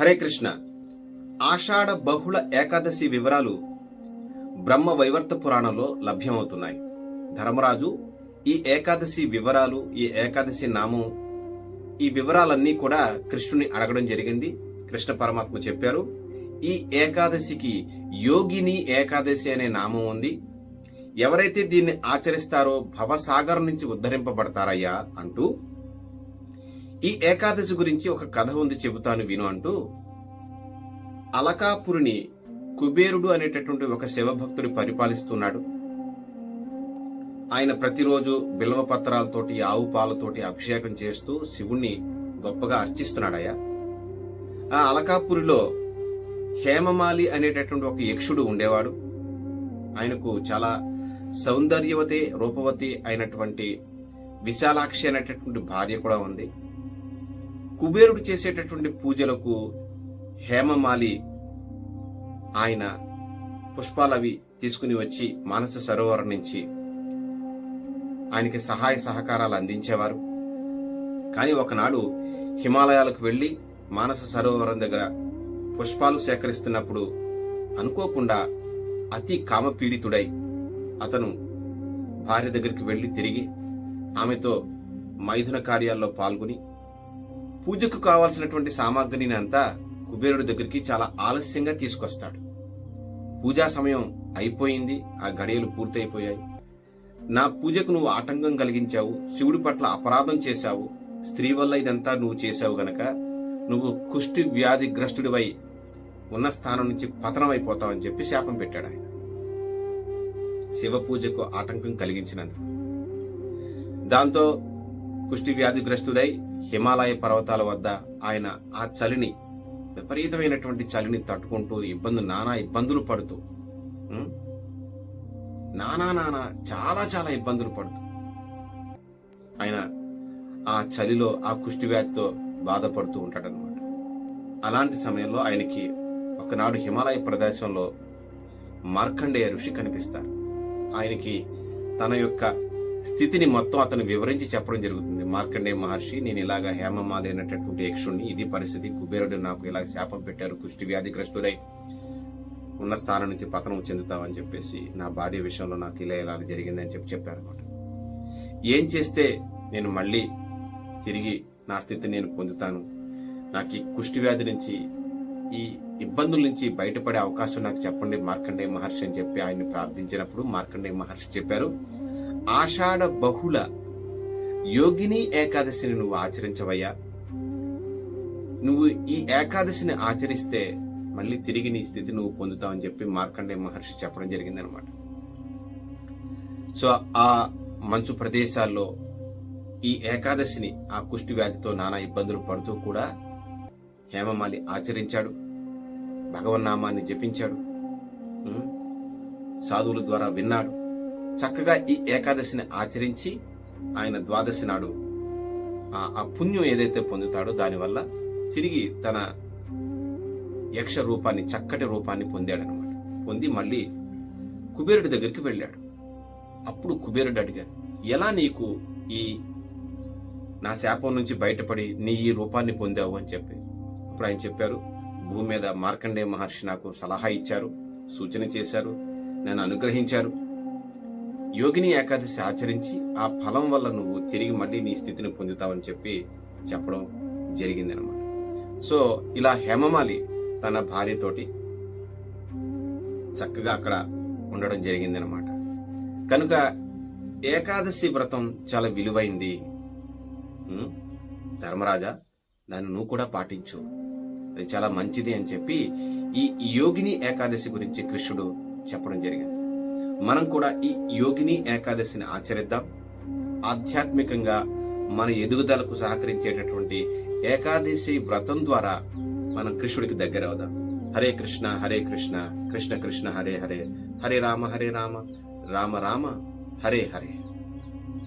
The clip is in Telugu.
హరే కృష్ణ. ఆషాఢ బహుళ ఏకాదశి వివరాలు బ్రహ్మ వైవర్త పురాణంలో లభ్యమవుతున్నాయి. ధర్మరాజు ఈ ఏకాదశి వివరాలు ఈ ఏకాదశి నామం ఈ వివరాలన్నీ కూడా కృష్ణుని అడగడం జరిగింది. కృష్ణ పరమాత్మ చెప్పారు ఈ ఏకాదశికి యోగిని ఏకాదశి అనే నామం ఉంది. ఎవరైతే దీన్ని ఆచరిస్తారో భవసాగర్ నుంచి ఉద్ధరింపబడతారయ్యా అంటూ ఈ ఏకాదశి గురించి ఒక కథ ఉంది చెబుతాను విను అంటూ. అలకాపురిని కుబేరుడు అనేటటువంటి ఒక శివభక్తుడు పరిపాలిస్తున్నాడు. ఆయన ప్రతిరోజు బిల్వ పత్రాలతోటి ఆవు పాలతోటి అభిషేకం చేస్తూ శివుణ్ణి గొప్పగా అర్చిస్తున్నాడయ్యా. ఆ అలకాపురిలో హేమమాలి అనేటటువంటి ఒక యక్షుడు ఉండేవాడు. ఆయనకు చాలా సౌందర్యవతి రూపవతి అయినటువంటి విశాలాక్షి అనేటటువంటి భార్య కూడా ఉంది. కుబేరుడు చేసేటటువంటి పూజలకు హేమమాలి ఆయన పుష్పాలవి తీసుకుని వచ్చి మానస సరోవరం నుంచి ఆయనకి సహాయ సహకారాలు అందించేవారు. కానీ ఒకనాడు హిమాలయాలకు వెళ్ళి మానస సరోవరం దగ్గర పుష్పాలు సేకరిస్తున్నప్పుడు అనుకోకుండా అతి కామపీడితుడై అతను భార్య దగ్గరికి వెళ్ళి తిరిగి ఆమెతో మైథున కార్యాల్లో పాల్గొని పూజకు కావాల్సినటువంటి సామాగ్రిని అంతా కుబేరుడి దగ్గరికి చాలా ఆలస్యంగా తీసుకొస్తాడు. పూజా సమయం అయిపోయింది ఆ గడియలు పూర్తయిపోయాయి. నా పూజకు నువ్వు ఆటంకం కలిగించావు శివుడి పట్ల అపరాధం చేశావు స్త్రీ వల్ల ఇదంతా నువ్వు చేశావు గనక నువ్వు కుష్టి వ్యాధిగ్రస్తుడివై ఉన్న స్థానం నుంచి పతనమైపోతావని చెప్పి శాపం పెట్టాడు ఆయన. శివ పూజకు ఆటంకం కలిగించినందుకు. దాంతో కుష్టి వ్యాధిగ్రస్తుడై హిమాలయ పర్వతాల వద్ద ఆయన ఆ చలిని విపరీతమైనటువంటి చలిని తట్టుకుంటూ ఇబ్బందులు నానా ఇబ్బందులు పడుతూ నానా నానా చాలా చాలా ఇబ్బందులు పడుతూ. ఆయన ఆ చలిలో ఆ కుష్టివ్యాధితో బాధపడుతూ ఉంటాడనమాట అలాంటి సమయంలో ఆయనకి ఒకనాడు హిమాలయ ప్రదేశంలో మార్కండేయ ఋషి కనిపిస్తారు. ఆయనకి తన యొక్క స్థితిని మొత్తం అతను వివరించి చెప్పడం జరుగుతుంది. మార్కండే మహర్షి నేను ఇలాగా హేమమాలి అనేటటువంటి యక్షుణ్ణి ఇది పరిస్థితి కుబేరుడు నాకు ఇలా శాపం పెట్టారు కుష్టి వ్యాధిగ్రస్తుడై ఉన్న స్థానం నుంచి పతనం చెందుతామని చెప్పేసి నా భార్య విషయంలో నాకు ఇలా ఇలా జరిగిందని చెప్పి చెప్పారనమాట ఏం చేస్తే నేను మళ్ళీ తిరిగి నా స్థితిని నేను పొందుతాను? నాకు ఈ కుష్టి వ్యాధి నుంచి ఈ ఇబ్బందుల నుంచి బయటపడే అవకాశం నాకు చెప్పండి మార్కండేయ మహర్షి అని చెప్పి ఆయన్ని ప్రార్థించినప్పుడు మార్కండేయ మహర్షి చెప్పారు. ఆషాఢ బహుళ యోగిని ఏకాదశిని నువ్వు ఆచరించవయ్యా. నువ్వు ఈ ఏకాదశిని ఆచరిస్తే మళ్ళీ తిరిగి నీ స్థితి నువ్వు పొందుతావని చెప్పి మార్కండేయ మహర్షి చెప్పడం జరిగింది అనమాట సో ఆ మంచు ప్రదేశాల్లో ఈ ఏకాదశిని ఆ కుష్టి వ్యాధితో నానా ఇబ్బందులు పడుతూ కూడా హేమమాలి ఆచరించాడు. భగవన్నామాన్ని జపించాడు. సాధువుల ద్వారా విన్నాడు. చక్కగా ఈ ఏకాదశిని ఆచరించి ఆయన ద్వాదశి నాడు ఆ ఆ పుణ్యం ఏదైతే పొందుతాడో దానివల్ల తిరిగి తన యక్ష రూపాన్ని చక్కటి రూపాన్ని పొందాడనమాట. పొంది మళ్ళీ కుబేరుడి దగ్గరికి వెళ్ళాడు. అప్పుడు కుబేరుడు అడిగారు ఎలా నీకు ఈ నా శాపం నుంచి బయటపడి నీ ఈ రూపాన్ని పొందావు? అని చెప్పి. అప్పుడు ఆయన చెప్పారు భూమి మీద మార్కండేయ మహర్షి నాకు సలహా ఇచ్చారు సూచన చేశారు నన్ను అనుగ్రహించారు. యోగిని ఏకాదశి ఆచరించి ఆ ఫలం వల్ల నువ్వు తిరిగి మళ్ళీ నీ స్థితిని పొందుతావని చెప్పి చెప్పడం జరిగిందనమాట సో ఇలా హేమమాలి తన భార్యతోటి చక్కగా అక్కడ ఉండడం జరిగిందనమాట కనుక ఏకాదశి వ్రతం చాలా విలువైంది. ధర్మరాజా దాన్ని నువ్వు కూడా పాటించు. అది చాలా మంచిది అని చెప్పి ఈ యోగిని ఏకాదశి గురించి కృష్ణుడు చెప్పడం జరిగింది. మనం కూడా ఈ యోగిని ఏకాదశిని ఆచరిద్దాం. ఆధ్యాత్మికంగా మన ఎదుగుదలకు సహకరించేటటువంటి ఏకాదశి వ్రతం ద్వారా మనం కృష్ణుడికి దగ్గర అవుదాం. హరే కృష్ణ హరే కృష్ణ కృష్ణ కృష్ణ హరే హరే హరే రామ హరే రామ రామ రామ హరే హరే.